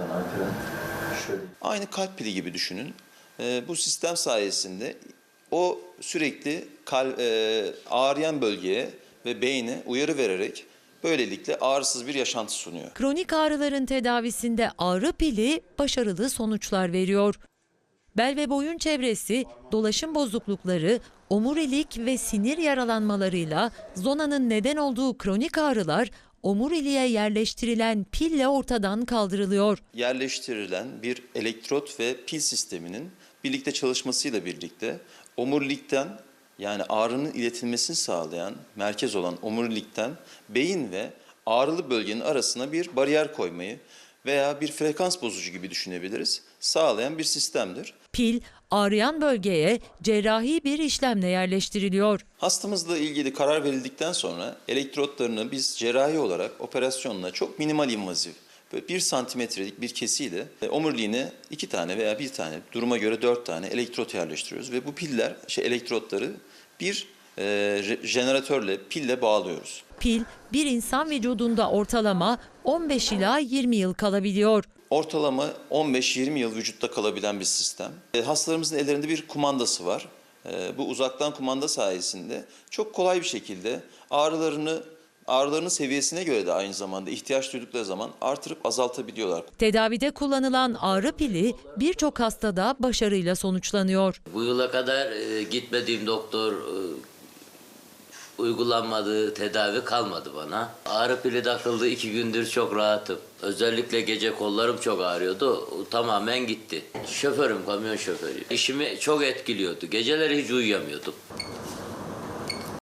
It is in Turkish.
Yani Alperen şöyle Aynı kalp pili gibi düşünün. Ee, bu sistem sayesinde o sürekli kal, e, ağrıyan bölgeye ve beyne uyarı vererek böylelikle ağrısız bir yaşantı sunuyor. Kronik ağrıların tedavisinde ağrı pili başarılı sonuçlar veriyor. Bel ve boyun çevresi, dolaşım bozuklukları, omurilik ve sinir yaralanmalarıyla zonanın neden olduğu kronik ağrılar omuriliğe yerleştirilen pille ortadan kaldırılıyor. Yerleştirilen bir elektrot ve pil sisteminin birlikte çalışmasıyla birlikte omurilikten yani ağrının iletilmesini sağlayan merkez olan omurilikten beyin ve ağrılı bölgenin arasına bir bariyer koymayı veya bir frekans bozucu gibi düşünebiliriz sağlayan bir sistemdir. Pil ağrıyan bölgeye cerrahi bir işlemle yerleştiriliyor. Hastamızla ilgili karar verildikten sonra elektrotlarını biz cerrahi olarak operasyonla çok minimal invazif böyle bir santimetrelik bir kesiyle e, omuriliğine iki tane veya bir tane duruma göre dört tane elektrot yerleştiriyoruz ve bu piller şey elektrotları bir e, jeneratörle pille bağlıyoruz. Pil bir insan vücudunda ortalama 15 ila 20 yıl kalabiliyor. Ortalama 15-20 yıl vücutta kalabilen bir sistem. E, hastalarımızın ellerinde bir kumandası var. E, bu uzaktan kumanda sayesinde çok kolay bir şekilde ağrılarını ağrılarının seviyesine göre de aynı zamanda ihtiyaç duydukları zaman artırıp azaltabiliyorlar. Tedavide kullanılan ağrı pili birçok hastada başarıyla sonuçlanıyor. Bu yıla kadar e, gitmediğim doktor uygulanmadığı tedavi kalmadı bana. Ağrı pili takıldı iki gündür çok rahatım. Özellikle gece kollarım çok ağrıyordu. Tamamen gitti. Şoförüm, kamyon şoförü. İşimi çok etkiliyordu. Geceleri hiç uyuyamıyordum.